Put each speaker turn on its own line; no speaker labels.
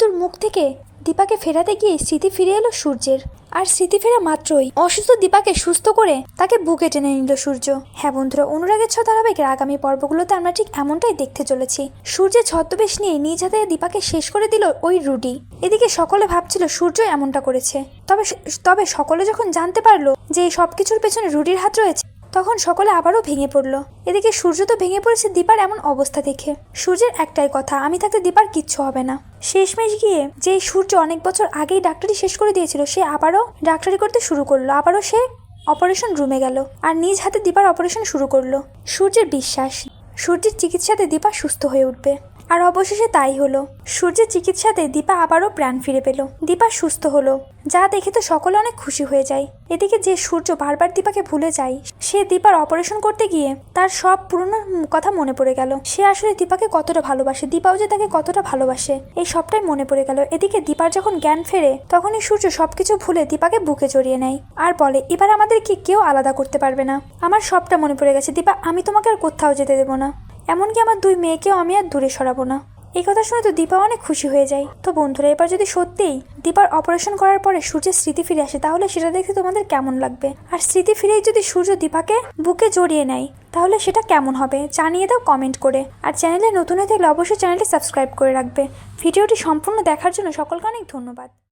মৃত্যুর মুখ থেকে দীপাকে ফেরাতে গিয়ে স্মৃতি ফিরে এলো সূর্যের। আর স্মৃতি ফেরা মাত্রই। অসুস্থ দীপাকে সুস্থ করে তাকে বুকে টেনে নিল সূর্য। হ্যাঁ বন্ধুরা, অনুরাগের ছ ধারাবাহিকের আগামী পর্বগুলোতে আমরা ঠিক এমনটাই দেখতে চলেছি। সূর্যের ছদ্মবেশ নিয়ে নিজ হাতে দীপাকে শেষ করে দিল ওই রুডি এদিকে সকলে ভাবছিল সূর্য এমনটা করেছে। তবে তবে সকলে যখন জানতে পারল যে এই সব কিছুর পেছনে রুডির হাত রয়েছে তখন সকলে আবারও ভেঙে পড়ল। এদিকে সূর্য তো ভেঙে পড়েছে দীপার এমন অবস্থা দেখে। সূর্যের একটাই কথা, আমি থাকতে দীপার কিচ্ছু হবে না। শেষমেশ গিয়ে যে সূর্য অনেক বছর আগেই ডাক্তারি শেষ করে দিয়েছিল, সে আবারও ডাক্তারি করতে শুরু করল। আবারও সে অপারেশন রুমে গেল আর নিজ হাতে দীপার অপারেশন শুরু করল। সূর্যের বিশ্বাস, সূর্যের চিকিৎসাতে দীপা সুস্থ হয়ে উঠবে। আর অবশেষে তাই হলো। সূর্যের চিকিৎসাতে দীপা আবারও প্রাণ ফিরে পেল। দীপা সুস্থ হলো। যা দেখে তো সকলে অনেক খুশি হয়ে যায়। এদিকে যে সূর্য বারবার দীপাকে ভুলে যায়, সে দীপার অপারেশন করতে গিয়ে তার সব পুরনো কথা মনে পড়ে গেল। সে আসলে দীপাকে কতটা ভালোবাসে, দীপাও যে তাকে কতটা ভালোবাসে, এই সবটাই মনে পড়ে গেল। এদিকে দীপার যখন জ্ঞান ফেরে, তখনই সূর্য সবকিছু ভুলে দীপাকে বুকে জড়িয়ে নেয় আর বলে, এবার আমাদের আমাদেরকে কেউ আলাদা করতে পারবে না। আমার সবটা মনে পড়ে গেছে। দীপা, আমি তোমাকে আর কোথাও যেতে দেবো না। এমনকি আমার দুই মেয়েকেও আমি আর দূরে সরাবো না। এই কথা শুনে তো দীপা অনেক খুশি হয়ে যায়। তো বন্ধুরা, এবার যদি সত্যিই দীপার অপারেশন করার পরে সূর্যের স্মৃতি ফিরে আসে, তাহলে সেটা দেখতে তোমাদের কেমন লাগবে? আর স্মৃতি ফিরেই যদি সূর্য দীপাকে বুকে জড়িয়ে নেয়, তাহলে সেটা কেমন হবে? জানিয়ে দাও কমেন্ট করে। আর চ্যানেলে নতুন হয়ে থাকলে অবশ্যই চ্যানেলটি সাবস্ক্রাইব করে রাখবে। ভিডিওটি সম্পূর্ণ দেখার জন্য সকলকে অনেক ধন্যবাদ।